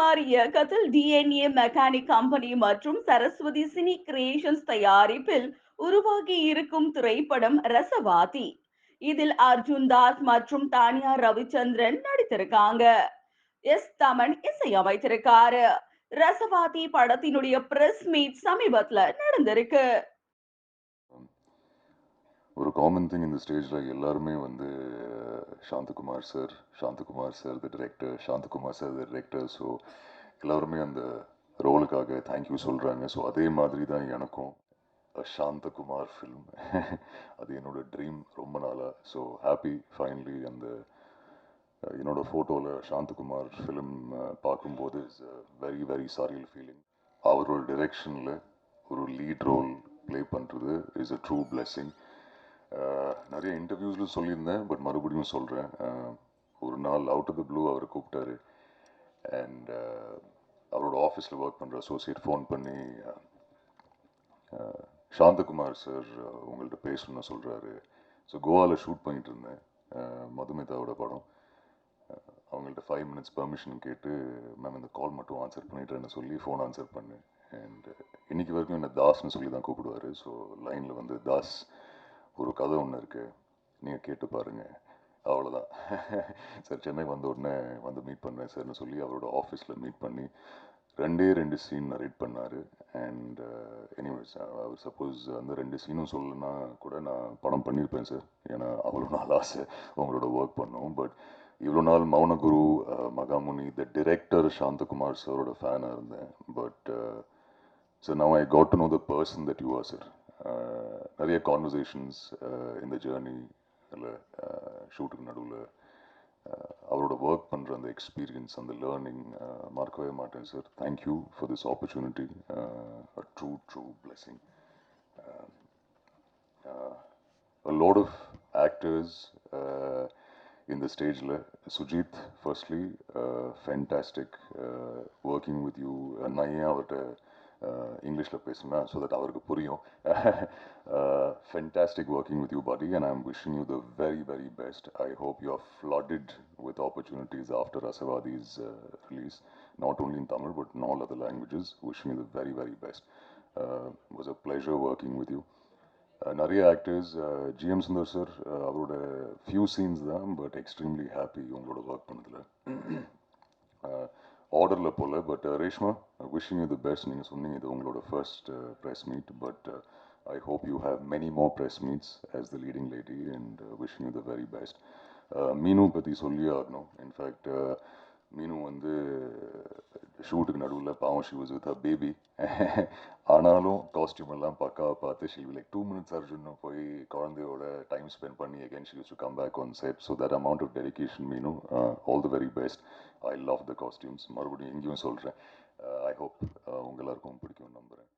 சாந்தகுமார் இயக்கத்தில் DNA mechanic company மற்றும் Saraswati cine creations தயாரிப்பில் உருவாகி இருக்கும் திரைப்படம் ரசவாதி. இதில் அர்ஜுன் தாஸ் மற்றும் தானியா ரவிச்சந்திரன் நடித்திருக்காங்க. எஸ் தமன் இசையமைத்திருக்காரு ரசவாதி படத்தினுடைய பிரஸ் மீட் சமீபத்துல நடந்திருக்கு. ஒரு காமன் திங் இந்த ஸ்டேஜில் எல்லாருமே வந்து Santhakumar sir Santhakumar sir the director Santhakumar sir the director so எல்லாருமே அந்த ரோலுக்காக தேங்க்யூ சொல்கிறாங்க ஸோ அதே மாதிரி தான் எனக்கும் சாந்தகுமார் ஃபில்ம் அது என்னோடய ட்ரீம் ரொம்ப நாளாக ஸோ ஹாப்பி ஃபைனலி அந்த என்னோடய ஃபோட்டோவில் சாந்தகுமார் ஃபிலிம் பார்க்கும்போது is very very surreal feeling அவரோட டிரெக்ஷனில் ஒரு லீட் ரோல் ப்ளே பண்ணுறது இஸ் அ ட்ரூ பிளெஸ்ஸிங் நிறைய இன்டர்வியூஸில் சொல்லியிருந்தேன் பட் மறுபடியும் சொல்கிறேன் ஒரு நாள் அவுட் ஆஃப் த ப்ளூ அவர் கூப்பிட்டாரு. அண்ட் அவரோட ஆஃபீஸில் ஒர்க் பண்ணுற அசோசியேட் ஃபோன் பண்ணி சாந்தகுமார் சார் உங்கள்கிட்ட பேசணும்னு சொல்கிறாரு ஸோ கோவாவில் ஷூட் பண்ணிகிட்டு இருந்தேன். மதுமிதாவோட படம். அவங்கள்ட்ட ஃபைவ் மினிட்ஸ் பர்மிஷன் கேட்டு மேம் இந்த கால் மட்டும் ஆன்சர் பண்ணிட்டேன்னு சொல்லி ஃபோன் ஆன்சர் பண்ணேன். அண்ட் இன்னைக்கு வரைக்கும் என்ன தாஸ்னு சொல்லி தான் கூப்பிடுவார். ஸோ லைனில் வந்து தாஸ் ஒரு கதை ஒன்று இருக்குது நீங்கள் கேட்டு பாருங்கள் அவ்வளோதான் சார் சென்னை வந்த உடனே வந்து மீட் பண்ணுறேன் சார்னு சொல்லி அவரோட ஆஃபீஸில் மீட் பண்ணி ரெண்டே ரெண்டு சீன் நரேட் பண்ணார். அண்ட் எனிவேஸ் அவர் சப்போஸ் அந்த ரெண்டு சீனும் சொல்லலைன்னா கூட நான் படம் பண்ணியிருப்பேன் சார். ஏன்னா அவ்வளோ நாள் ஆசை உங்களோட ஒர்க் பண்ணோம் பட் இவ்வளோ நாள் Mounaguru uh, Magamuni the director Santhakumar சாரோட ஃபேனாக இருந்தேன். But sir now I got to know the person that you are sir நிறைய கான்வர்சேஷன்ஸ் இந்த ஜேர்னி இல்லை ஷூட்டுக்கு நடுவில் அவரோட ஒர்க் பண்ணுற அந்த எக்ஸ்பீரியன்ஸ் அந்த லேர்னிங் மறக்கவே மாட்டேன் sir thank you for this opportunity a true true blessing a lot of actors uh, in the stage le- Sujit firstly uh, fantastic uh, working with you நான் ஏன் அவர்கிட்ட இங்கிலீஷில் பேசுனேன் ஸோ தட் அவருக்கு புரியும். Fantastic working with you buddy and I am wishing you the very very best I hope you are flooded with opportunities after Rasavathi's release not only in Tamil but in all other languages wishing you the very very best was a pleasure working with you நிறைய actors GM Sundar sir அவரோட few scenes தான் but extremely happy உங்களோட work பண்ணதில். ஆர்டரில் போல் but Reshma wishing you the best நீங்கள் சொன்னீங்க இது உங்களோட first press meet but I hope you have many more press meets as the leading lady and wishing you the very best Meenu பற்றி சொல்லியே ஆகணும். இன்ஃபேக்ட் மீனும் வந்து ஷூட்டுக்கு நடுவில் பாவம் she was with a baby ஆனாலும் காஸ்டியூம் எல்லாம் பக்காவாக பார்த்து ஷி லைக் டூ மினிட்ஸ் அர்ஜுன்னு போய் குழந்தையோட டைம் ஸ்பெண்ட் பண்ணி again she use to come back on set so that amount of dedication மீனும் all the very best I love the costumes மறுபடியும் எங்கேயும் சொல்கிறேன் ஐ uh, ஹோப் uh, உங்கள் எல்லாருக்கும் பிடிக்கும் நம்புகிறேன்